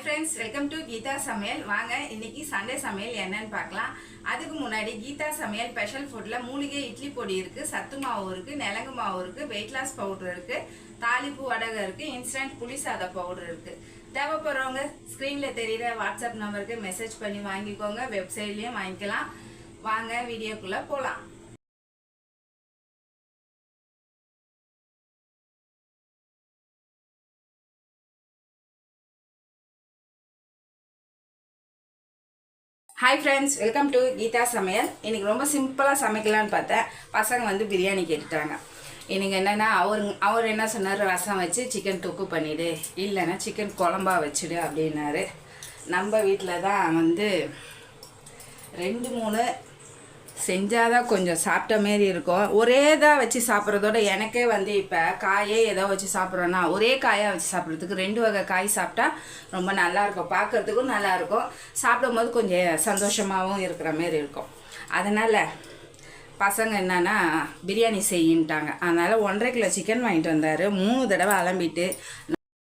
Hi friends welcome to Geetha Samayal வாங்க இன்னைக்கு Sunday சமையல் என்னன்னு பார்க்கலாம். அதுக்கு முன்னாடி கீதா சமையல் ஸ்பெஷல் ஃபுட்டில் மூலிகை இட்லி பொடி இருக்குது சத்து மாவு இருக்குது நிலங்கு மாவு இருக்குது வெயிட் லாஸ் பவுடர் இருக்குது தாலிப்பு வடகம் இருக்குது இன்ஸ்டன்ட் புளி சாத பவுடர் இருக்குது தேவைப்படுறவங்க ஸ்க்ரீனில் தெரியுற வாட்ஸ்அப் நம்பருக்கு மெசேஜ் பண்ணி வாங்கிக்கோங்க வெப்சைட்லேயும் வாங்கிக்கலாம். வாங்க வீடியோக்குள்ளே போகலாம் hi friends welcome to Geetha Samayal இன்றைக்கி ரொம்ப சிம்பிளாக சமைக்கலான்னு பார்த்தேன். பசங்க வந்து பிரியாணி கேட்டுட்டாங்க. எனக்கு என்னென்னா அவர் அவர் என்ன சொன்னார்? ரசம் வச்சு சிக்கன் தொக்கு பண்ணிவிடு இல்லைன்னா சிக்கன் குழம்பா வச்சுடு அப்படின்னாரு. நம்ம வீட்டில் தான் வந்து ரெண்டு மூணு செஞ்சாதான் கொஞ்சம் சாப்பிட்ட மாரி இருக்கும். ஒரே இதாக வச்சு சாப்பிட்றதோட எனக்கே வந்து இப்போ காயே ஏதோ வச்சு சாப்பிட்றோன்னா ஒரே காயாக வச்சு சாப்பிட்றதுக்கு ரெண்டு வகை காய் சாப்பிட்டா ரொம்ப நல்லா இருக்கும். பார்க்கறதுக்கும் நல்லா இருக்கும். சாப்பிடும் போது கொஞ்சம் சந்தோஷமாகவும் இருக்கிற மாரி இருக்கும். அதனால் பசங்க என்னன்னா பிரியாணி செய்யின்ட்டாங்க. அதனால் ஒன்றரை கிலோ சிக்கன் வாங்கிட்டு வந்தார். மூணு தடவை அலம்பிட்டு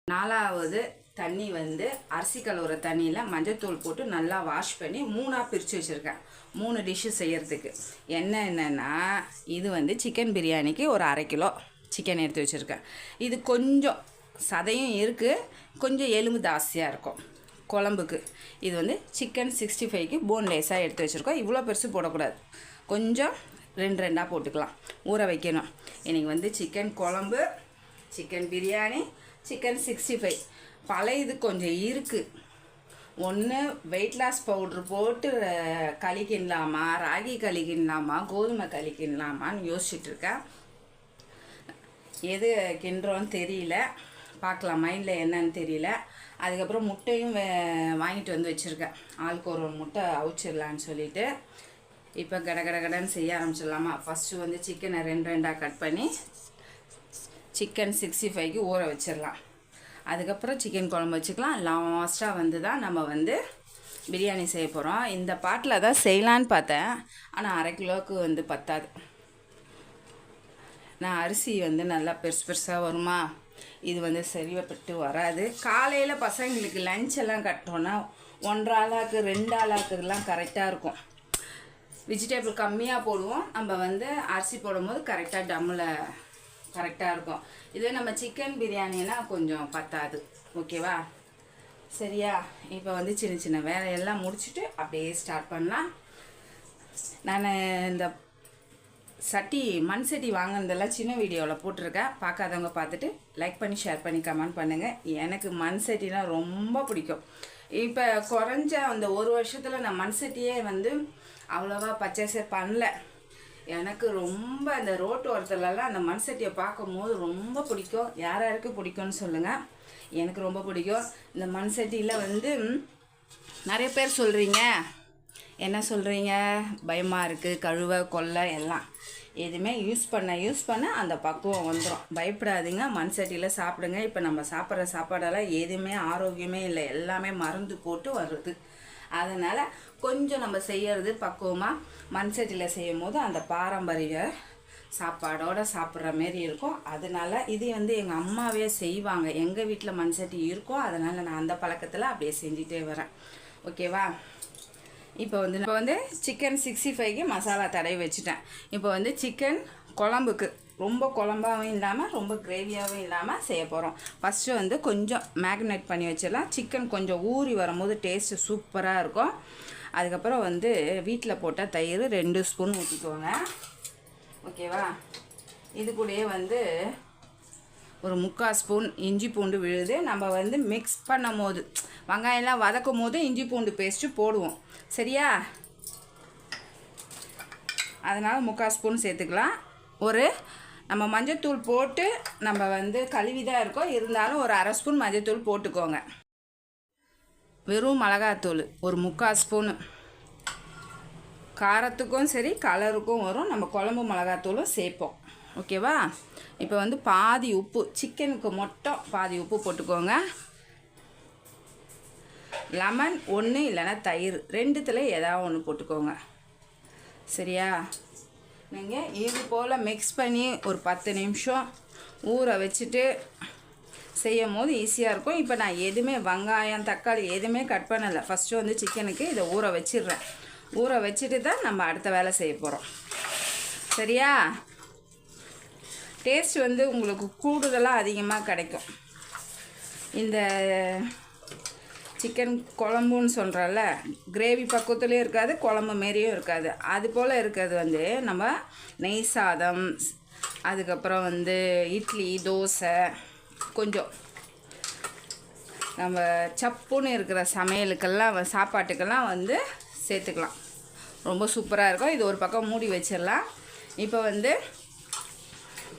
நாலாவது தண்ணி வந்து அரிசி கழுவுற தண்ணியில் மஞ்சத்தூள் போட்டு நல்லா வாஷ் பண்ணி மூணாக பிரித்து வச்சுருக்கேன். மூணு டிஷ்ஷு செய்கிறதுக்கு என்ன என்னென்னா இது வந்து சிக்கன் பிரியாணிக்கு ஒரு அரை கிலோ சிக்கன் எடுத்து வச்சுருக்கேன். இது கொஞ்சம் சதையும் இருக்குது கொஞ்சம் எலும்பு ஜாஸ்தியாக இருக்கும். குழம்புக்கு. இது வந்து சிக்கன் சிக்ஸ்டி ஃபைவ்க்கு போன்லேஸாக எடுத்து வச்சுருக்கோம். இவ்வளோ பெருசு போடக்கூடாது. கொஞ்சம் ரெண்டு ரெண்டாக போட்டுக்கலாம். ஊற வைக்கணும். இன்றைக்கி வந்து சிக்கன் குழம்பு chicken biryani chicken sixty five பழைய இது கொஞ்சம் இருக்குது ஒன்று வெயிட் லாஸ் பவுட்ரு போட்டு அஹ், களி ராகி களி கோதுமை களி கிண்டலாமான்னு எது கிண்டுறோன்னு தெரியல. பார்க்கலாம் மைண்டில் என்னன்னு தெரியல. அதுக்கப்புறம் முட்டையும் வாங்கிட்டு வந்து வச்சுருக்கேன். ஆளுக்கு ஒரு ஒரு முட்டை அவிச்சிடலான்னு சொல்லிட்டு. இப்போ கட கட கடன்னு செய்ய ஆரம்பிச்சிடலாமா? ஃபஸ்ட்டு வந்து சிக்கனை ரெண்டு ரெண்டாக கட் பண்ணி சிக்கன் சிக்ஸ்டி ஃபைவ்க்கு ஊற வச்சிடலாம். அதுக்கப்புறம் சிக்கன் குழம்பு வச்சுக்கலாம். லாஸ்ட்டாக வந்து தான் நம்ம வந்து பிரியாணி செய்ய போகிறோம் இந்த பாட்டில் தான் செய்யலான்னு பார்த்தேன். ஆனால் அரை கிலோவுக்கு வந்து பத்தாது. நான் அரிசி வந்து நல்லா பெருசு பெருசாக வருமா? இது வந்து சரிவப்பட்டு வராது. காலையில் பசங்களுக்கு லஞ்ச் எல்லாம் கட்டோன்னா ஒன்றரை ஆளாக்கு ரெண்டு ஆளாக்குலாம் கரெக்டாக இருக்கும். வெஜிடபிள் கம்மியாக போடுவோம். நம்ம வந்து அரிசி போடும்போது கரெக்டாக டம்மில் கரெக்டாக இருக்கும். இதுவே நம்ம சிக்கன் பிரியாணினா கொஞ்சம் பத்தாது. ஓகேவா? சரியா? இப்போ வந்து சின்ன சின்ன வேலையெல்லாம் முடிச்சுட்டு அப்படியே ஸ்டார்ட் பண்ணலாம். நான் இந்த சட்டி மண் சட்டி வாங்கினதெல்லாம் சின்ன வீடியோவில் போட்டிருக்கேன். பார்க்காதவங்க பார்த்துட்டு லைக் பண்ணி ஷேர் பண்ணி கமெண்ட் பண்ணுங்கள் எனக்கு மண் சட்டினா ரொம்ப பிடிக்கும். இப்போ குறைஞ்ச அந்த ஒரு வருஷத்தில் நான் மண் சட்டியே வந்து அவ்வளோவா பர்ச்சேஸே பண்ணல. எனக்கு ரொம்ப அந்த ரோட்டு ஓரத்துலலாம் அந்த மண் சட்டியை பார்க்கும்போது ரொம்ப பிடிக்கும். யார் யாருக்கு பிடிக்கும்னு சொல்லுங்கள் எனக்கு ரொம்ப பிடிக்கும். இந்த மண் சட்டியில் வந்து நிறைய பேர் சொல்கிறீங்க என்ன சொல்கிறீங்க பயமாக இருக்குது கழுவ கொல்லை எல்லாம். எதுவுமே யூஸ் பண்ண யூஸ் பண்ண அந்த பக்குவம் வந்துடும் பயப்படாதீங்க. மண் சட்டியில் சாப்பிடுங்க. இப்போ நம்ம சாப்பிட்ற சாப்பாடெல்லாம் எதுவுமே ஆரோக்கியமே இல்லை. எல்லாமே மருந்து போட்டு வருது அதனால் கொஞ்சம் நம்ம செய்கிறது பக்குவமாக மண் சட்டியில் செய்யும் போது அந்த பாரம்பரிய சாப்பாடோடு சாப்பிட்ற மாரி இருக்கும். அதனால இது வந்து எங்கள் அம்மாவே செய்வாங்க. எங்கள் வீட்டில் மண் சட்டி இருக்கும் அதனால் நான் அந்த பழக்கத்தில் அப்படியே செஞ்சுட்டே வரேன். ஓகேவா? இப்போ வந்து இப்போ வந்து சிக்கன் சிக்ஸ்டி ஃபைவ்க்கு மசாலா தடவி வச்சுட்டேன். இப்போ வந்து சிக்கன் குழம்புக்கு ரொம்ப குழம்பாகவும் இல்லாமல் ரொம்ப கிரேவியாகவும் இல்லாமல் செய்ய போகிறோம் ஃபஸ்ட்டு வந்து கொஞ்சம் மேக்னேட் பண்ணி வச்சிடலாம். சிக்கன் கொஞ்சம் ஊறி வரும்போது டேஸ்ட்டு சூப்பராக இருக்கும். அதுக்கப்புறம் வந்து வீட்டில் போட்ட தயிர் ரெண்டு ஸ்பூன் ஊற்றிக்கோங்க ஓகேவா? இது கூடயே வந்து ஒரு முக்கால் ஸ்பூன் இஞ்சி பூண்டு விழுது. நம்ம வந்து மிக்ஸ் பண்ணும் போது வெங்காயம்லாம் வதக்கும் போது இஞ்சி பூண்டு பேஸ்ட்டு போடுவோம். சரியா? அதனால் முக்கால் ஸ்பூன் சேர்த்துக்கலாம். ஒரு நம்ம மஞ்சத்தூள் போட்டு நம்ம வந்து கழுவி தான் இருக்கோம். இருந்தாலும் ஒரு அரை ஸ்பூன் மஞ்சத்தூள் போட்டுக்கோங்க. வெறும் மிளகாத்தூள் ஒரு முக்கால் ஸ்பூனு. காரத்துக்கும் சரி கலருக்கும் வரும். நம்ம குழம்பு மிளகாத்தூளும் சேர்ப்போம். ஓகேவா? இப்போ வந்து பாதி உப்பு சிக்கனுக்கு மட்டும் பாதி உப்பு போட்டுக்கோங்க. லெமன் ஒன்று இல்லைன்னா தயிர் ரெண்டுத்தில் ஏதாவது ஒன்று போட்டுக்கோங்க. சரியா? நீங்கள் இது போல் மிக்ஸ் பண்ணி ஒரு பத்து நிமிஷம் ஊற வச்சுட்டு செய்யும் போது ஈஸியாக இருக்கும். இப்போ நான் எதுவுமே வெங்காயம் தக்காளி எதுவுமே கட் பண்ணலை. ஃபஸ்ட்டு வந்து சிக்கனுக்கு இதை ஊற வச்சிடுறேன். ஊற வச்சுட்டு தான் நம்ம அடுத்த வேலை செய்ய போகிறோம் சரியா? டேஸ்ட் வந்து உங்களுக்கு கூடுதலாக அதிகமாக கிடைக்கும். இந்த சிக்கன் குழம்புன்னு சொல்கிறோம்ல கிரேவி பக்குவத்துலேயும் இருக்காது குழம்பு மாரியும் இருக்காது. அது போல் இருக்கிறது வந்து நம்ம நெய் சாதம் அதுக்கப்புறம் வந்து இட்லி தோசை கொஞ்சம். நம்ம சப்புன்னு இருக்கிற சமையலுக்கெல்லாம் சாப்பாட்டுக்கெல்லாம் வந்து சேர்த்துக்கலாம். ரொம்ப சூப்பராக இருக்கும். இது ஒரு பக்கம் மூடி வச்சிடலாம். இப்போ வந்து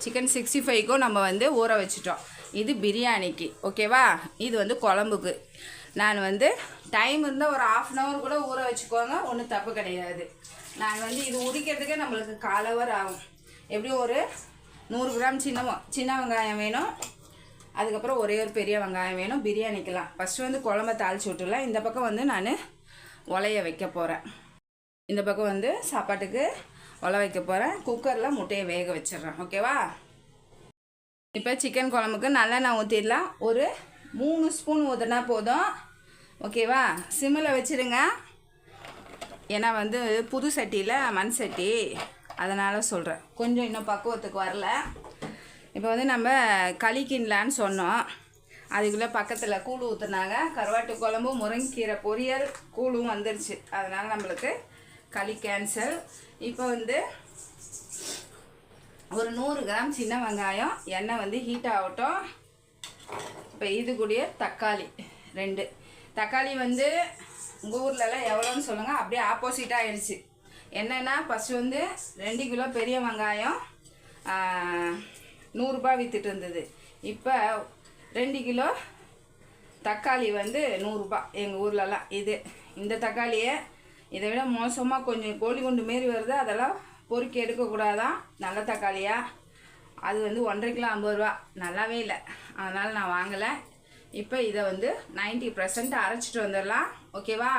சிக்கன் சிக்ஸ்டி ஃபைவ்க்கும் நம்ம வந்து ஊற வச்சிட்டோம். இது பிரியாணிக்கு ஓகேவா? இது வந்து குழம்புக்கு. நான் வந்து டைம் இருந்தால் ஒரு ஆஃப் அன் ஹவர் கூட ஊற வச்சுக்கோங்க. ஒன்றும் தப்பு கிடையாது. நான் வந்து இது உரிக்கிறதுக்கே நம்மளுக்கு கால் ஹவர் ஆகும். எப்படியும் ஒரு நூறு கிராம் சின்ன சின்ன வெங்காயம் வேணும். அதுக்கப்புறம் ஒரே ஒரு பெரிய வெங்காயம் வேணும். பிரியாணிக்கெலாம். ஃபஸ்ட்டு வந்து குழம்ப தாளிச்சு விட்டுலாம் இந்த பக்கம் வந்து நான் உலைய வைக்க போகிறேன் இந்த பக்கம் வந்து சாப்பாட்டுக்கு உல வைக்க போகிறேன் குக்கரில் முட்டையை வேக வச்சிடுறேன். ஓகேவா இப்போ சிக்கன் குழம்புக்கு நல்லெண்ணெய் ஊற்றிடலாம் ஒரு மூணு ஸ்பூன் ஊற்றினா போதும். ஓகேவா? சிம்மில் வச்சுருங்க. ஏன்னா வந்து புது சட்டியில் மண் சட்டி. அதனால் சொல்கிறேன் கொஞ்சம் இன்னும் பக்குவத்துக்கு வரல. இப்போ வந்து நம்ம களி சொன்னோம். அதுக்குள்ளே பக்கத்தில் கூழ் ஊற்றுனாங்க கருவாட்டு குழம்பு முருங்கீரை பொரியல் கூழும் வந்துருச்சு. அதனால் நம்மளுக்கு களி கேன்சல் இப்போ வந்து ஒரு நூறு கிராம் சின்ன வெங்காயம். எண்ணெய் வந்து ஹீட் ஆகட்டும். இப்போ இது கூடிய தக்காளி ரெண்டு. தக்காளி வந்து உங்கள் ஊர்லலாம் எவ்வளோன்னு சொல்லுங்கள் அப்படியே ஆப்போசிட்டாக ஆயிடுச்சு. என்னென்னா ஃபஸ்ட்டு வந்து ரெண்டு கிலோ பெரிய வெங்காயம் நூறுரூபா விற்றுட்டு இருந்தது. இப்போ ரெண்டு கிலோ தக்காளி வந்து நூறுரூபா எங்கள் ஊர்லலாம் இது இந்த தக்காளியை இதை விட மோசமாக கொஞ்சம் கோழி குண்டு மாரி வருது. அதெல்லாம் பொறுக்கி எடுக்கக்கூடாதான். நல்ல தக்காளியாக அது வந்து ஒன்றரை கிலோ ஐம்பது ரூபா. நல்லாவே இல்லை. அதனால் நான் வாங்கலை. இப்போ இதை வந்து 90% பர்சன்ட் அரைச்சிட்டு வந்துடலாம் ஓகேவா?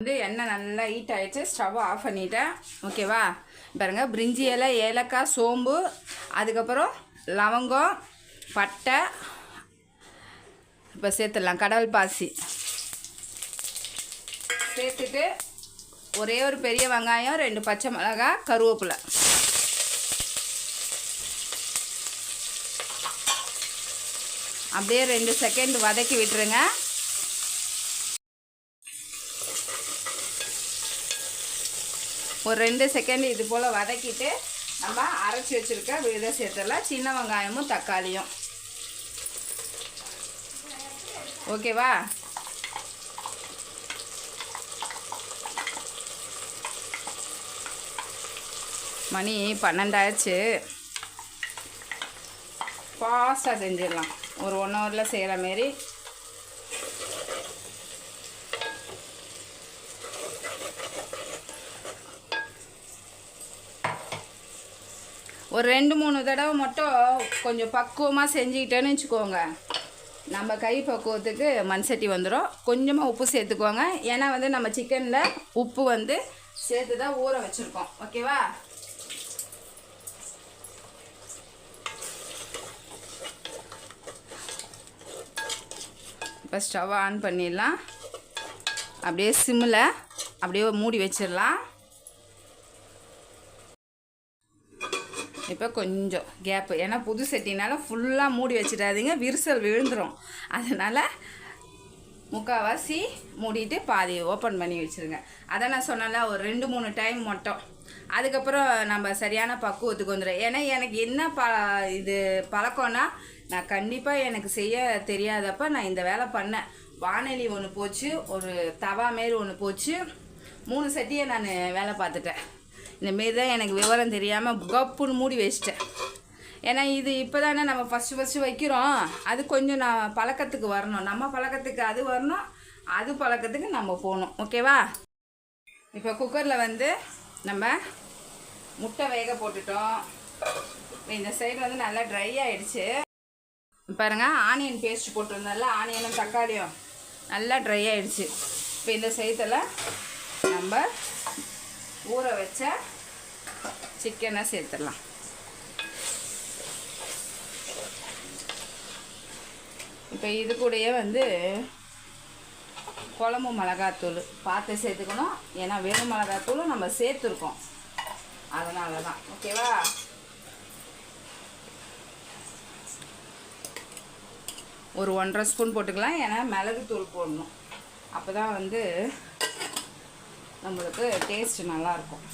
வந்து எண்ணெய் நல்லா ஹீட் ஆகிடுச்சு ஸ்டவ் ஆஃப் பண்ணிட்டேன். ஓகேவா? பாருங்க பிரிஞ்சி இலை ஏலக்காய் சோம்பு அதுக்கப்புறம் லவங்கம் பட்டை இப்போ சேர்த்துடலாம். கடல் பாசி. சேர்த்துட்டு ஒரே ஒரு பெரிய வெங்காயம் ரெண்டு பச்சை மிளகாய் கருவேப்பிலை. அப்படியே ரெண்டு செகண்ட் வதக்கி விட்டுருங்க. ஒரு ரெண்டு செகண்ட் இது போல் வதக்கிட்டு நம்ம அரைச்சி வச்சுருக்க விதை சேர்த்துடலாம். சின்ன வெங்காயமும் தக்காளியும். ஓகேவா? மணி பன்னெண்டாயிடுச்சு ஃபாஸ்ட்டாக செஞ்சிடலாம். ஒரு ஒன் ஹவரில் செய்கிற மாரி. ஒரு ரெண்டு மூணு தடவை மட்டும் கொஞ்சம் பக்குவமாக செஞ்சுக்கிட்டேன்னு வச்சுக்கோங்க. நம்ம கை பக்குவத்துக்கு மண் சட்டி வந்துடும் கொஞ்சமாக உப்பு சேர்த்துக்கோங்க. ஏன்னா வந்து நம்ம சிக்கனில் உப்பு வந்து சேர்த்து தான் ஊற வச்சுருக்கோம். ஓகேவா இப்போ ஸ்டவ் ஆன் பண்ணிடலாம். அப்படியே சிம்மில் அப்படியே மூடி வச்சிடலாம். இப்போ கொஞ்சம் கேப்பு ஏன்னா புது சட்டினால ஃபுல்லாக மூடி வச்சிடாதீங்க விரிசல் விழுந்துடும் அதனால் முக்கால்வாசி மூடிட்டு பாதி ஓப்பன் பண்ணி வச்சுருங்க. அதை நான் சொன்னேன்ல ஒரு ரெண்டு மூணு டைம் மட்டும். அதுக்கப்புறம் நம்ம சரியான பக்குவத்துக்கு வந்துடும் ஏன்னா எனக்கு என்ன ப இது பழக்கம்னா நான் கண்டிப்பாக எனக்கு செய்ய தெரியாதப்ப நான் இந்த வேலை பண்ணேன். வானொலி ஒன்று போச்சு ஒரு தவா மாரி ஒன்று போச்சு. மூணு சட்டியை நான் வேலை பார்த்துட்டேன். இந்த மாரி தான் எனக்கு விவரம் தெரியாமல் கப்புன்னு மூடி வச்சிட்டேன். ஏன்னா இது இப்போ தானே நம்ம ஃபஸ்ட்டு ஃபஸ்ட்டு வைக்கிறோம். அது கொஞ்சம் நான் பழக்கத்துக்கு வரணும். நம்ம பழக்கத்துக்கு அது வரணும் அது பழக்கத்துக்கு நம்ம போகணும். ஓகேவா? இப்போ குக்கரில் வந்து நம்ம முட்டை வேக போட்டுட்டோம். இந்த சைடு வந்து நல்லா ட்ரை ஆகிடுச்சு பாருங்க ஆனியன் பேஸ்ட் போட்டிருந்தோம்ல ஆனியனும் தக்காளியும் நல்லா ட்ரை ஆகிடுச்சு இப்போ இந்த சைத்தில் நம்ம ஊற வச்ச சிக்கனை சேர்த்துடலாம். இப்போ இது கூடயே வந்து குழம்பு மிளகாத்தூள் பார்த்து சேர்த்துக்கணும். ஏன்னா வெறும் மிளகாத்தூளும் நம்ம சேர்த்துருக்கோம். அதனால தான் ஓகேவா ஒரு ஒன்றரை ஸ்பூன் போட்டுக்கலாம். ஏன்னா மிளகுத்தூள் போடணும். அப்போ தான் வந்து நம்மளுக்கு டேஸ்ட் நல்லாயிருக்கும்.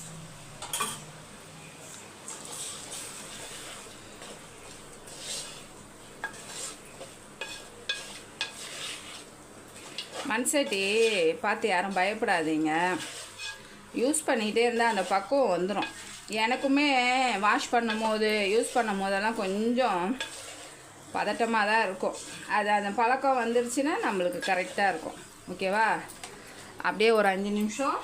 மண்சட்டி பார்த்து யாரும் பயப்படாதீங்க. யூஸ் பண்ணிகிட்டே இருந்தால் அந்த பக்குவம் வந்துடும் எனக்குமே வாஷ் பண்ணும் போது யூஸ் பண்ணும் போதெல்லாம் கொஞ்சம் பதட்டமாக தான் இருக்கும். அது அந்த பழக்கம் வந்துருச்சுன்னா நம்மளுக்கு கரெக்டாக இருக்கும். ஓகேவா அப்படியே ஒரு அஞ்சு நிமிஷம்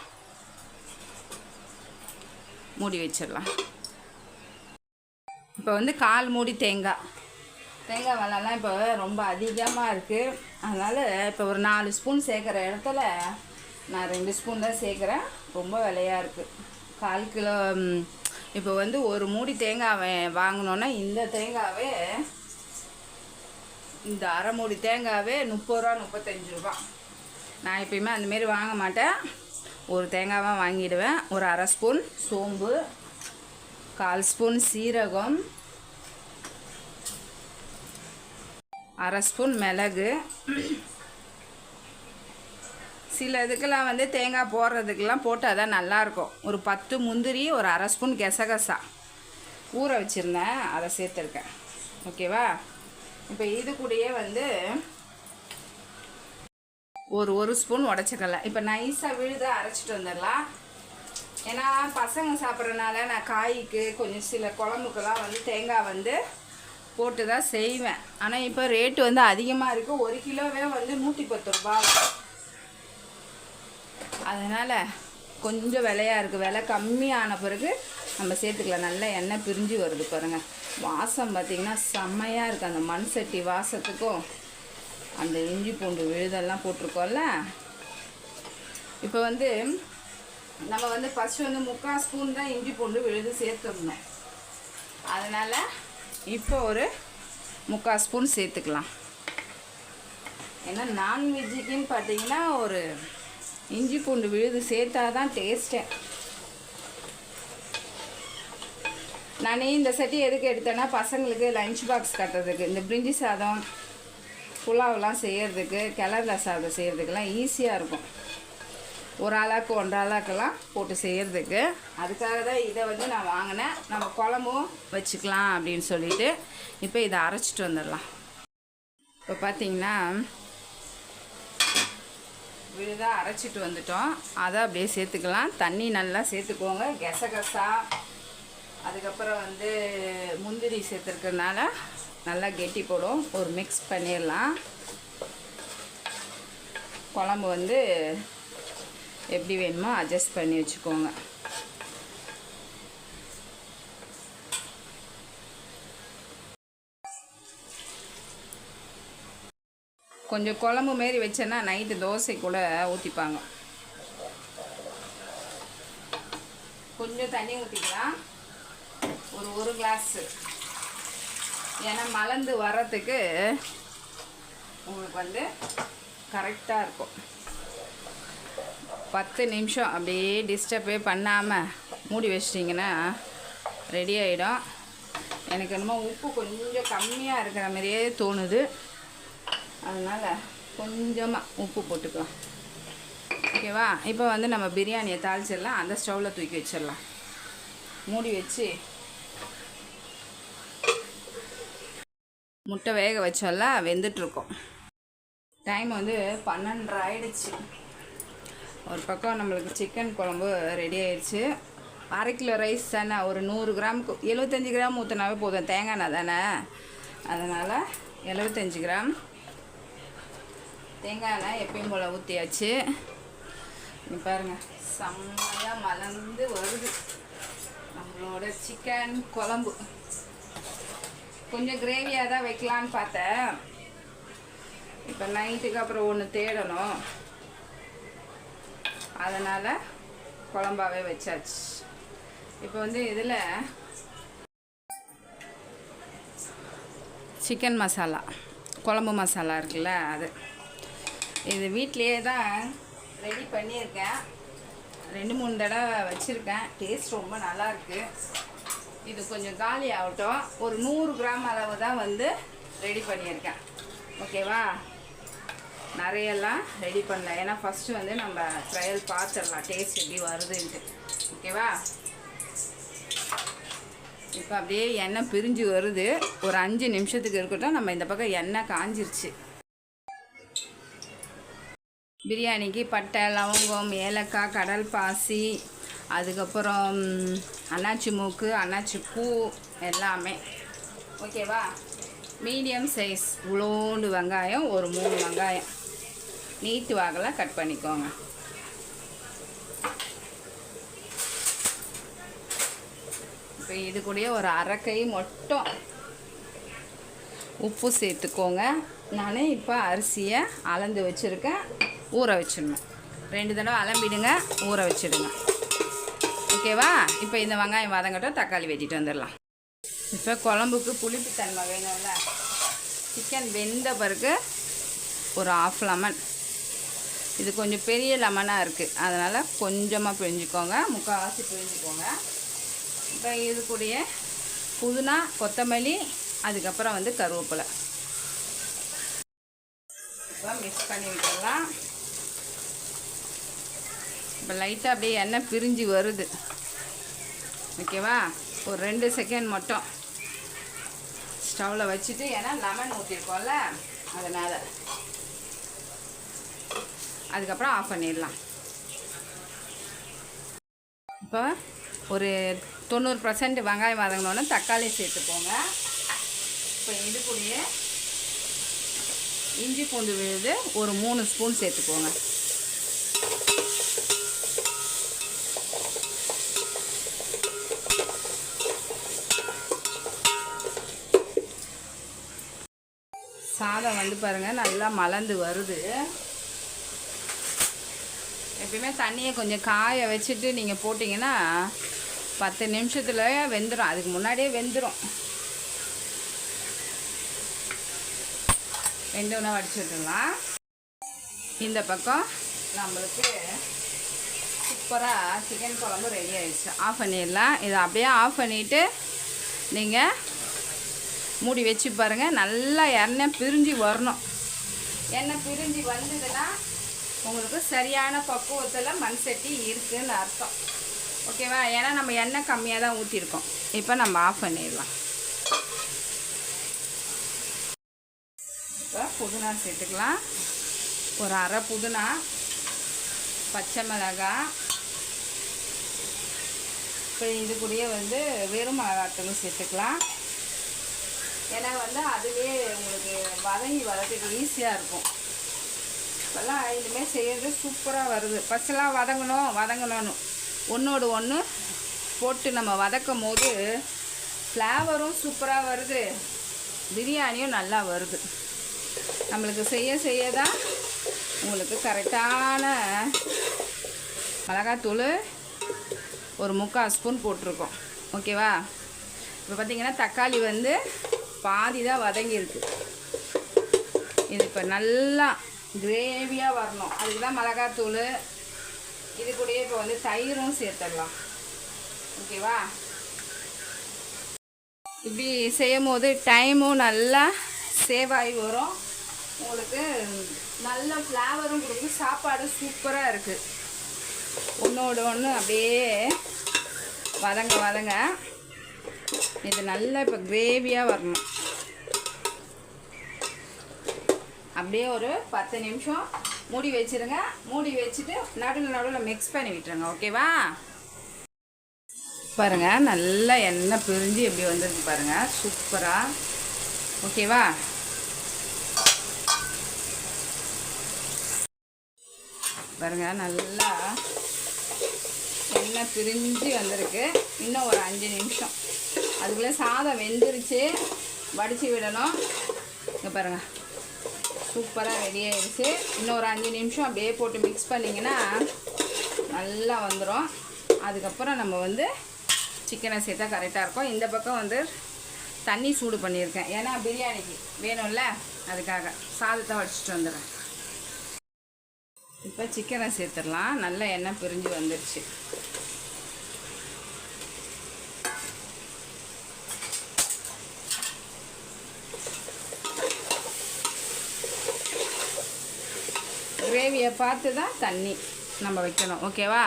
மூடி வச்சிடலாம். இப்போ வந்து கால் மூடி தேங்காய். தேங்காய் விலைலாம் இப்போ ரொம்ப அதிகமாக இருக்குது அதனால் இப்போ ஒரு நாலு ஸ்பூன் சேர்க்குற இடத்துல நான் ரெண்டு ஸ்பூன் தான் சேர்க்குறேன். ரொம்ப விலையாக இருக்குது கால் கிலோ இப்போ வந்து ஒரு மூடி தேங்காய் வாங்கினோன்னா இந்த தேங்காவே இந்த அரை மூடி தேங்காவே முப்பது ரூபா முப்பத்தஞ்சு ரூபா. நான் எப்பயுமே அந்தமாரி வாங்க மாட்டேன். ஒரு தேங்காவாக வாங்கிடுவேன். ஒரு அரை ஸ்பூன் சோம்பு கால் ஸ்பூன் சீரகம் அரை ஸ்பூன் மிளகு. சில இதுக்கெல்லாம் வந்து தேங்காய் போடுறதுக்கெல்லாம் போட்டால் தான் நல்லாயிருக்கும். ஒரு பத்து முந்திரி ஒரு அரை ஸ்பூன் கெசகசா. ஊற வச்சுருந்தேன். அதை சேர்த்துருக்கேன். ஓகேவா? இப்போ இது கூடயே வந்து ஒரு ஒரு ஸ்பூன் உடச்சக்கல்ல இப்போ நைஸாக விழுத அரைச்சிட்டு வந்துடலாம். ஏன்னா பசங்க சாப்பிட்றதுனால நான் காய்க்கு கொஞ்சம் சில குழம்புக்கெல்லாம் வந்து தேங்காய் வந்து போட்டு தான் செய்வேன். ஆனால் இப்போ ரேட்டு வந்து அதிகமாக இருக்குது ஒரு கிலோவே வந்து நூற்றி பத்து ரூபா அதனால் கொஞ்சம் விலையாக இருக்குது விலை கம்மியான பிறகு நம்ம சேர்த்துக்கலாம். நல்ல எண்ணெய் பிரிஞ்சு வருது பாருங்கள் வாசம் பார்த்திங்கன்னா செம்மையாக இருக்குது அந்த மண் சட்டி வாசத்துக்கும் அந்த இஞ்சி பூண்டு விழுதெல்லாம் போட்டிருக்கோம்ல. இப்போ வந்து நம்ம வந்து ஃபஸ்ட்டு வந்து முக்கால் ஸ்பூன் தான் இஞ்சி பூண்டு விழுது சேர்த்துடணும். அதனால் இப்போ ஒரு முக்கால் ஸ்பூன் சேர்த்துக்கலாம். ஏன்னா நான்வெஜ்ஜுக்குன்னு பார்த்தீங்கன்னா ஒரு இஞ்சி பூண்டு விழுது சேர்த்தா தான் டேஸ்ட்டே நான் இந்த சட்டி எதுக்கு எடுத்தேன்னா பசங்களுக்கு லஞ்ச் பாக்ஸ் கட்டுறதுக்கு. இந்த பிரிஞ்சி சாதம் புலாவெலாம் செய்கிறதுக்கு கிளர்ல சாதம் செய்கிறதுக்கெல்லாம் ஈஸியாக இருக்கும். ஒரு ஆளாக்கு ஒன்றரை ஆளாக்கெல்லாம் போட்டு செய்கிறதுக்கு அதுக்காக தான் இதை வந்து நான் வாங்கினேன். நம்ம குழம்பும் வச்சுக்கலாம் அப்படின்னு சொல்லிட்டு இப்போ இதை அரைச்சிட்டு வந்துடலாம். இப்போ பார்த்தீங்கன்னா விழுதாக அரைச்சிட்டு வந்துட்டோம். அதை அப்படியே சேர்த்துக்கலாம். தண்ணி நல்லா சேர்த்துக்கோங்க. கெசகசா அதுக்கப்புறம் வந்து முந்திரி சேர்த்துருக்கனால நல்லா கெட்டி போடும். ஒரு மிக்ஸ் பண்ணிடலாம். குழம்பு வந்து எப்படி வேணுமோ அட்ஜஸ்ட் பண்ணி வச்சுக்கோங்க. கொஞ்சம் குழம்பு மாரி வச்சேன்னா நைட்டு தோசை கூட ஊற்றிப்பாங்க கொஞ்சம் தண்ணி ஊற்றிக்கலாம் ஒரு ஒரு கிளாஸு. ஏன்னா மலர்ந்து வர்றதுக்கு உங்களுக்கு வந்து கரெக்டாக இருக்கும். பத்து நிமிஷம் அப்படியே டிஸ்டர்பே பண்ணாமல் மூடி வச்சிட்டிங்கன்னா ரெடி ஆகிடும் எனக்கு என்னமோ உப்பு கொஞ்சம் கம்மியாக இருக்கிற மாதிரியே தோணுது. அதனால் கொஞ்சமாக உப்பு போட்டுக்கலாம் ஓகேவா இப்போ வந்து நம்ம பிரியாணியை தாளிச்சிடலாம். அந்த ஸ்டவ்வில் தூக்கி வச்சிடலாம். மூடி வச்சு முட்டை வேக வச்சோல்ல வெந்துட்டுருக்கோம். டைம் வந்து பன்னெண்டரை ஆயிடுச்சு ஒரு பக்கம் நம்மளுக்கு சிக்கன் குழம்பு ரெடி ஆயிடுச்சு. அரை கிலோ ரைஸ் தானே ஒரு நூறு கிராமுக்கு எழுபத்தஞ்சி கிராம் ஊற்றினாவே போதும். தேங்காய் எண்ணெய் தானே. அதனால் எழுபத்தஞ்சி கிராம். தேங்காய் எண்ணெய் எப்பயும் போல் ஊற்றியாச்சு இங்க பாருங்கள் செம்மையாக மலர்ந்து வருது. நம்மளோட சிக்கன் குழம்பு. கொஞ்சம் கிரேவியாக தான் வைக்கலான்னு பார்த்தேன். இப்போ நைட்டுக்கு அப்புறம் ஒன்று தேடணும். அதனால் குழம்பாவே வச்சாச்சு. இப்போ வந்து இதில் சிக்கன் மசாலா குழம்பு மசாலா இருக்குல்ல அது. இது வீட்லேயே தான் ரெடி பண்ணியிருக்கேன். ரெண்டு மூணு தடவை வச்சுருக்கேன். டேஸ்ட் ரொம்ப நல்லாயிருக்கு இது கொஞ்சம் காலி ஆகட்டும். ஒரு நூறு கிராம் அளவு தான் வந்து ரெடி பண்ணியிருக்கேன். ஓகேவா? நிறையெல்லாம் ரெடி பண்ணல. ஏன்னா ஃபஸ்ட்டு வந்து நம்ம ட்ரையல் பார்த்துடலாம். டேஸ்ட் எப்படி வருதுன்ட்டு. ஓகேவா? இப்போ அப்படியே எண்ணெய் பிரிஞ்சு வருது. ஒரு அஞ்சு நிமிஷத்துக்கு இருக்கட்டும். நம்ம இந்த பக்கம் எண்ணெய் காஞ்சிருச்சு. பிரியாணிக்கு பட்டை லவங்கம் ஏலக்காய் கடல் பாசி அதுக்கப்புறம் அன்னாச்சி மூக்கு அன்னாச்சி பூ எல்லாமே. ஓகேவா? மீடியம் சைஸ் உளோண்டு வெங்காயம் ஒரு மூணு வெங்காயம். நீட்டு வாகலாம் கட் பண்ணிக்கோங்க. இப்போ இது கூடயே ஒரு அரைக்கை மட்டும் உப்பு சேர்த்துக்கோங்க. நான் இப்போ அரிசியை அளந்து வச்சுருக்கேன். ஊற வச்சிடணும். ரெண்டு தடவை அலம்பிடுங்க ஊற வச்சிடுங்க. ஓகேவா? இப்போ இந்த வெங்காயம் வதங்கட்டும் தக்காளி வெட்டிட்டு வந்துடலாம். இப்போ குழம்புக்கு புளிப்பு தன்மை வேணும்ல? சிக்கன் வெந்த பிறகு ஒரு ஆஃப் லெமன் இது கொஞ்சம் பெரிய லெமனாக இருக்குது அதனால் கொஞ்சமாக பிழிஞ்சிக்கோங்க. முக்கால்வாசி பிழிஞ்சிக்கோங்க. இப்போ இது கூடிய புதினா கொத்தமல்லி அதுக்கப்புறம் வந்து கருவேப்பிலை. இப்போ மிக்ஸ் பண்ணி விட்டுடலாம். இப்போ லைட்டாக அப்படியே எண்ணெய் பிரிஞ்சு வருது. ஓகேவா ஒரு ரெண்டு செகண்ட் மட்டும். ஸ்டவ்வில் வச்சுட்டு ஏன்னா லெமன் ஊற்றிருக்கோம்ல அதனால். அதுக்கப்புறம் ஆஃப் பண்ணிடலாம். இப்போ ஒரு தொண்ணூறு பர்சன்ட் வெங்காயம் வதங்கினோன்னே தக்காளி சேர்த்துக்கோங்க. இப்போ இது கூடயே இஞ்சி பூண்டு விழுது ஒரு மூணு ஸ்பூன் சேர்த்துக்கோங்க. சாதம் வந்து பாருங்கள் நல்லா மலர்ந்து வருது. எப்பயுமே தண்ணியை கொஞ்சம் காய வச்சுட்டு நீங்கள் போட்டிங்கன்னா பத்து நிமிஷத்தில் வெந்துடும் அதுக்கு முன்னாடியே வெந்துடும் வெந்தோன்னா வடிச்சு இந்த பக்கம் நம்மளுக்கு சூப்பராக சிக்கன் குழம்பு ரெடி ஆகிடுச்சு ஆஃப் பண்ணிடலாம். இதை அப்படியே ஆஃப் பண்ணிவிட்டு நீங்கள் மூடி வச்சு பாருங்கள் நல்லா எண்ணெய் பிரிஞ்சு வரணும். எண்ணெய் பிரிஞ்சு வந்ததுன்னா உங்களுக்கு சரியான பக்குவத்தில் மண் சட்டி இருக்குன்னு அர்த்தம். ஓகேவா? ஏன்னா நம்ம எண்ணெய் கம்மியாக தான் ஊற்றிருக்கோம் இப்போ நம்ம ஆஃப் பண்ணிடலாம். இப்போ புதினா சேர்த்துக்கலாம். ஒரு அரை புதினா பச்சை மிளகாய் இப்போ இது கூடயே வந்து வெறும் மிளகாத்தூளும் சேர்த்துக்கலாம். ஏன்னா வந்து அதுவே உங்களுக்கு வதங்கி வரதுக்கு ஈஸியாக இருக்கும். இப்போல்லாம் இனிமேல் செய்கிறது சூப்பராக வருது. ஃபஸ்ட்டெல்லாம் வதங்கணும் வதங்கணும்னு. ஒன்றோடு ஒன்று போட்டு நம்ம வதக்கும் போது ஃப்ளேவரும் சூப்பராக வருது. பிரியாணியும் நல்லா வருது. நம்மளுக்கு செய்ய செய்ய தான் உங்களுக்கு கரெக்டான மிளகாத்தூள் ஒரு முக்கால் ஸ்பூன் போட்டிருக்கோம். ஓகேவா இப்போ பார்த்தீங்கன்னா தக்காளி வந்து பாதி தான் வதங்கியிருக்கு. இது இப்போ நல்லா கிரேவியாக வரணும். அதுக்கு தான் மிளகாத்தூள். இது கூடயே இப்போ வந்து தயிரும் சேர்த்துடலாம். ஓகேவா? இப்படி செய்யும் போது டைமும் நல்லா சேவ் ஆகி வரும். உங்களுக்கு நல்ல ஃப்ளேவரும் கொடுக்கும். சாப்பாடு சூப்பராக இருக்குது ஒன்றோட ஒன்று அப்படியே வதங்க வதங்க. இது நல்லா இப்போ கிரேவியாக வரணும். அப்படியே ஒரு பத்து நிமிஷம் மூடி வச்சிருங்க. மூடி வச்சுட்டு நடுவில் நடுவில் மிக்ஸ் பண்ணி விட்டுருங்க. ஓகேவா பாருங்க நல்லா எண்ணெய் பிரிஞ்சு எப்படி வந்திருக்கு பாருங்க. சூப்பராக ஓகேவா பாருங்க நல்லா எண்ணெய் பிரிஞ்சு வந்திருக்கு. இன்னும் ஒரு அஞ்சு நிமிஷம். அதுக்குள்ளே சாதம் வெந்துருச்சு. வடித்து விடணும். இங்கே பாருங்கள் சூப்பராக ரெடி ஆயிடுச்சு இன்னும் ஒரு அஞ்சு நிமிஷம் அப்படியே போட்டு மிக்ஸ் பண்ணிங்கன்னா நல்லா வந்துடும் அதுக்கப்புறம் நம்ம வந்து சிக்கனை சேர்த்தா கரெக்டாக இருக்கும். இந்த பக்கம் வந்து தண்ணி சூடு பண்ணியிருக்கேன். ஏன்னா பிரியாணிக்கு வேணும்ல அதுக்காக சாதத்தை வடிச்சிட்டு வந்துடுறேன். இப்போ சிக்கனை சேர்த்துடலாம். நல்ல எண்ணெய் பிரிஞ்சு வந்துடுச்சு கிரேவியை பார்த்து தான் தண்ணி நம்ம வைக்கணும். ஓகேவா?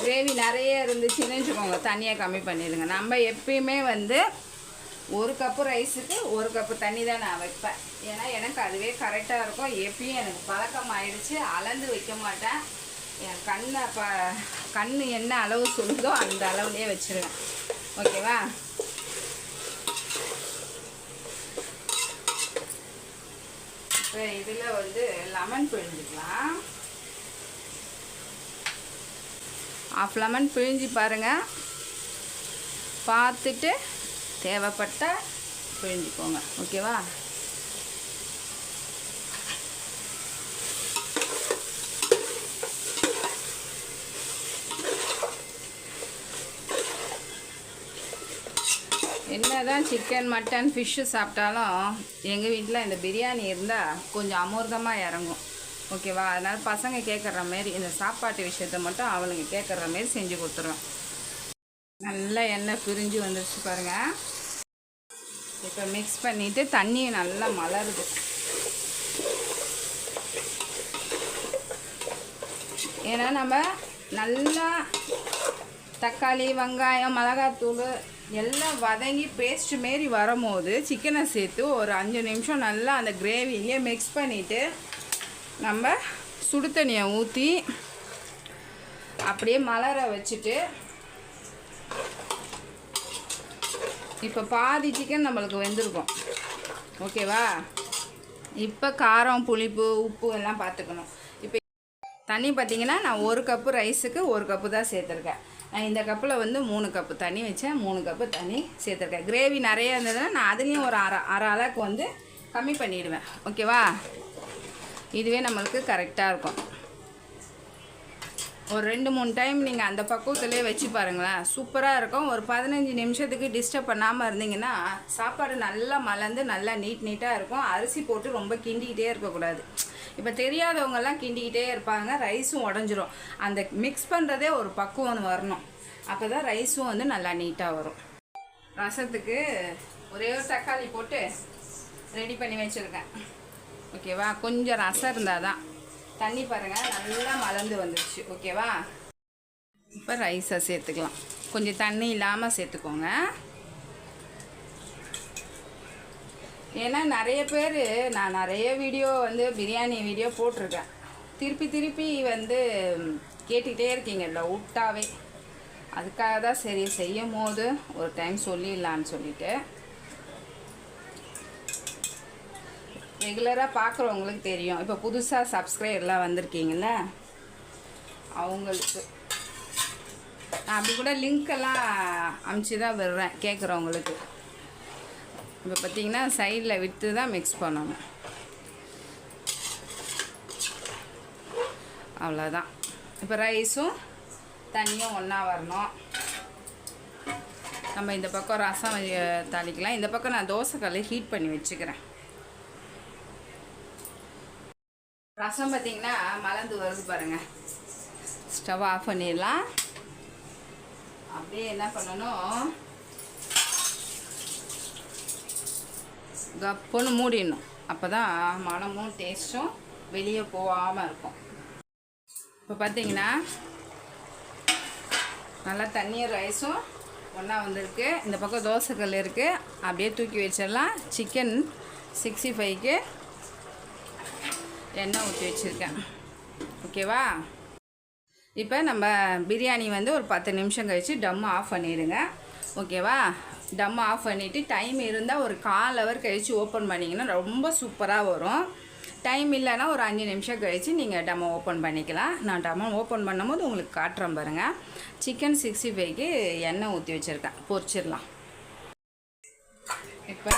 கிரேவி நிறைய இருந்துச்சுன்னு வச்சுக்கோங்க தண்ணியை கம்மி பண்ணிடுங்க. நம்ம எப்பயுமே வந்து ஒரு கப்பு ரைஸுக்கு ஒரு கப்பு தண்ணி தான் நான் வைப்பேன். ஏன்னா எனக்கு அதுவே கரெக்டாக இருக்கும். எப்பயும் எனக்கு பழக்கம் ஆயிடுச்சு. அளந்து வைக்க மாட்டேன். என் கண்ணை ப கண் என்ன அளவு சொல்லுதோ அந்த அளவுலேயே வச்சுருவேன். ஓகேவா? இப்போ இதில் வந்து லெமன் பிழிஞ்சிக்கலாம். ஆஃப் லெமன் பிழிஞ்சு பாருங்கள் பார்த்துட்டு தேவைப்பட்டால் பிழிஞ்சிக்கோங்க. ஓகேவா? என்னதான் சிக்கன் மட்டன் ஃபிஷ்ஷு சாப்பிட்டாலும் எங்கள் வீட்டில் இந்த பிரியாணி இருந்தால் கொஞ்சம் அமிர்தமாக இறங்கும். ஓகேவா அதனால் பசங்க கேட்குற மாரி இந்த சாப்பாட்டு விஷயத்த மட்டும் அவளுங்க கேட்குற மாரி செஞ்சு கொடுத்துருவேன் நல்லா எண்ணெய் பிரிஞ்சு வந்துருச்சு பாருங்கள் இப்போ மிக்ஸ் பண்ணிவிட்டு தண்ணி நல்லா மலருது. ஏன்னா நம்ம நல்லா தக்காளி வெங்காயம் மிளகாத்தூள் எல்லாம் வதங்கி பேஸ்ட் மாரி வரும்போது சிக்கனை சேர்த்து ஒரு அஞ்சு நிமிஷம் நல்லா அந்த கிரேவிலேயே மிக்ஸ் பண்ணிவிட்டு நம்ம சுடு தண்ணியை ஊற்றி அப்படியே மலர வச்சுட்டு இப்போ பாதி சிக்கன் நம்மளுக்கு வெந்திருக்கும். ஓகேவா இப்போ காரம் புளிப்பு உப்பு எல்லாம் பார்த்துக்கணும் இப்போ தண்ணி பார்த்தீங்கன்னா நான் ஒரு கப்பு ரைஸுக்கு ஒரு கப்பு தான் சேர்த்துருக்கேன். இந்த கப்பில் வந்து மூணு கப்பு தண்ணி வச்சேன். மூணு கப்பு தண்ணி சேர்த்துருக்கேன். கிரேவி நிறைய இருந்ததுன்னா நான் அதுலேயும் ஒரு அரை அரை அளவுக்கு வந்து கம்மி பண்ணிவிடுவேன் ஓகேவா இதுவே நம்மளுக்கு கரெக்டாக இருக்கும். ஒரு ரெண்டு மூணு டைம் நீங்கள் அந்த பக்குவத்துலேயே வச்சு பாருங்களேன். சூப்பராக இருக்கும். ஒரு பதினஞ்சு நிமிஷத்துக்கு டிஸ்டர்ப் பண்ணாமல் இருந்தீங்கன்னா சாப்பாடு நல்லா மலர்ந்து நல்லா நீட் நீட்டாக இருக்கும். அரிசி போட்டு ரொம்ப கிண்டிக்கிட்டே இருக்கக்கூடாது. இப்போ தெரியாதவங்கெல்லாம் கிண்டிக்கிட்டே இருப்பாங்க. ரைஸும் உடஞ்சிரும். அந்த மிக்ஸ் பண்ணுறதே ஒரு பக்குவம் வரணும். அப்போ தான் ரைஸும் வந்து நல்லா நீட்டாக வரும். ரசத்துக்கு ஒரே ஒரு தக்காளி போட்டு ரெடி பண்ணி வச்சுருக்கேன். ஓகேவா கொஞ்சம் ரசம் இருந்தால் தான் தண்ணி பாருங்கள் நல்லா மலர்ந்து வந்துடுச்சு ஓகேவா இப்போ ரைஸை சேர்த்துக்கலாம். கொஞ்சம் தண்ணி இல்லாமல் சேர்த்துக்கோங்க. ஏன்னா நிறைய பேர் நான் நிறைய வீடியோ வந்து பிரியாணி வீடியோ போட்டிருக்கேன். திருப்பி திருப்பி வந்து கேட்டுக்கிட்டே இருக்கீங்க விட்டாவே அதுக்காக தான் சரி செய்யும் போது ஒரு டைம் சொல்லிடலான்னு சொல்லிவிட்டு ரெகுலராக பார்க்குறவங்களுக்கு தெரியும். இப்போ புதுசாக சப்ஸ்கிரைபர்லாம் வந்திருக்கீங்கள அவங்களுக்கு. நான் அப்படி கூட லிங்க் எல்லாம் அமுச்சு தான் விடுறேன் கேட்குறவங்களுக்கு இப்போ பார்த்தீங்கன்னா சைடில் விட்டு தான் மிக்ஸ் பண்ணணும். அவ்வளோதான் இப்போ ரைஸும் தண்ணியும் ஒன்றா வரணும். நம்ம இந்த பக்கம் ரசம் தாளிக்கலாம். இந்த பக்கம் நான் தோசைக்கல்லை ஹீட் பண்ணி வச்சுக்கிறேன். ரசம் பார்த்தீங்கன்னா மலர்ந்து வருது பாருங்கள் ஸ்டவ் ஆஃப் பண்ணிடலாம். அப்படியே என்ன பண்ணணும்? கப்புன்னு மூடிடணும். அப்போ தான் மனமும் டேஸ்ட்டும் வெளியே போகாமல் இருக்கும். இப்போ பார்த்தீங்கன்னா நல்லா தண்ணியும் ரைஸும் ஒன்றா வந்திருக்கு. இந்த பக்கம் தோசைக்கல் இருக்குது அப்படியே தூக்கி வச்சிடலாம். சிக்கன் சிக்ஸ்டி ஃபைவ்க்கு எண்ணெய் ஊற்றி வச்சுருக்கேன். ஓகேவா இப்போ நம்ம பிரியாணி வந்து ஒரு பத்து நிமிஷம் கழித்து டம் ஆஃப் பண்ணிடுங்க. ஓகேவா டம் ஆஃப் பண்ணிவிட்டு டைம் இருந்தால் ஒரு கால் ஹவர் கழித்து ஓப்பன் பண்ணிங்கன்னா ரொம்ப சூப்பராக வரும். டைம் இல்லைன்னா ஒரு அஞ்சு நிமிஷம் கழித்து நீங்கள் டம்மை ஓப்பன் பண்ணிக்கலாம். நான் டம்மை ஓப்பன் பண்ணும்போது உங்களுக்கு காட்டுறேன் பாருங்கள் சிக்கன் சிக்ஸ்டி ஃபைவ்க்கு எண்ணெய் ஊற்றி வச்சுருக்கேன். பொரிச்சிடலாம். இப்போ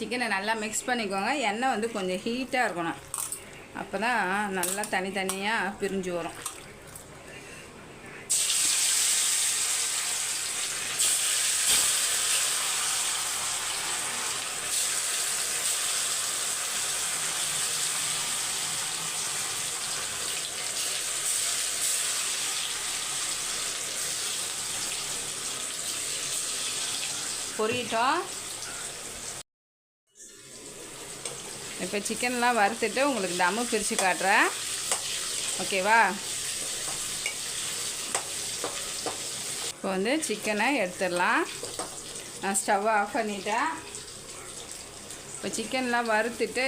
சிக்கனை நல்லா மிக்ஸ் பண்ணிக்கோங்க. எண்ணெய் வந்து கொஞ்சம் ஹீட்டாக இருக்கணும். அப்போ தான் நல்லா தனித்தனியாக பிரிஞ்சு வரும். பொரியட்டும் இப்போ சிக்கன்லாம் வறுத்துட்டு உங்களுக்கு தம்மு பிரித்து காட்டுறேன். ஓகேவா? இப்போ வந்து சிக்கனை எடுத்துடலாம். நான் ஸ்டவ்வை ஆஃப் பண்ணிட்டேன். இப்போ சிக்கன்லாம் வறுத்துட்டு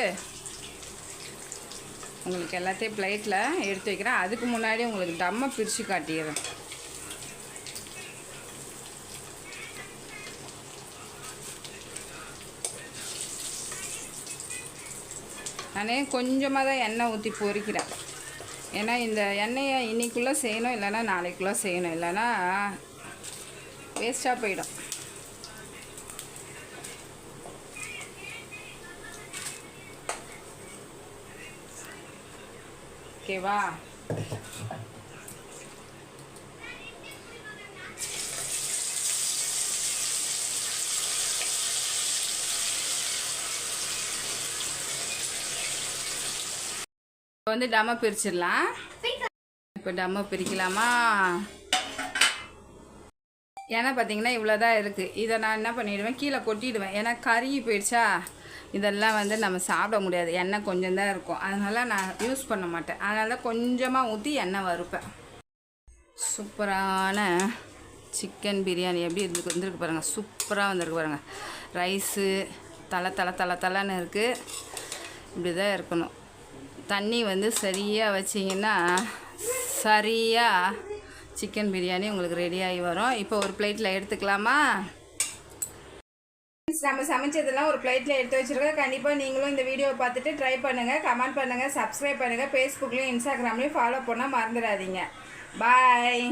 உங்களுக்கு எல்லாத்தையும் பிளேட்டில் எடுத்து வைக்கிறேன். அதுக்கு முன்னாடி உங்களுக்கு தம்மை பிரித்து காட்டிடுறேன். நான் கொஞ்சமாக தான் எண்ணெய் ஊற்றி பொரிக்கிறேன். ஏன்னா இந்த எண்ணெயை இன்னைக்குள்ளே செய்யணும் இல்லைன்னா நாளைக்குள்ளே செய்யணும். இல்லைன்னா வேஸ்ட்டாக போயிடும். ஓகேவா இப்போ வந்து டம்ம பிரிச்சிடலாம். இப்போ டம்ம பிரிக்கலாமா? ஏன்னா பார்த்தீங்கன்னா இவ்வளோ தான் இருக்குது இதை நான் என்ன பண்ணிவிடுவேன் கீழே கொட்டிடுவேன். ஏன்னா கருகி போயிடுச்சா? இதெல்லாம் வந்து நம்ம சாப்பிட முடியாது. எண்ணெய் கொஞ்சம் தான் இருக்கும். அதனால் நான் யூஸ் பண்ண மாட்டேன். அதனால கொஞ்சமாக ஊற்றி எண்ணெய் வறுப்பேன். சூப்பரான சிக்கன் பிரியாணி எப்படி இருந்து வந்திருக்கு பாருங்கள் சூப்பராக வந்திருக்கு பாருங்கள் ரைஸு தலை தலை தலை தலைன்னு இருக்குது இப்படி தான் இருக்கணும். தண்ணி வந்து சரியாக வச்சிங்கன்னா சரியாக சிக்கன் பிரியாணி உங்களுக்கு ரெடியாகி வரும். இப்போ ஒரு பிளேட்டில் எடுத்துக்கலாமா? நம்ம சமைச்சதெல்லாம் ஒரு பிளேட்டில் எடுத்து வச்சுருக்கோம். கண்டிப்பாக நீங்களும் இந்த வீடியோவை பார்த்துட்டு ட்ரை பண்ணுங்கள் கமெண்ட் பண்ணுங்கள் சப்ஸ்கிரைப் பண்ணுங்கள் ஃபேஸ்புக்லேயும் இன்ஸ்டாகிராம்லேயும் ஃபாலோ பண்ணால் மறந்துடாதீங்க. பாய்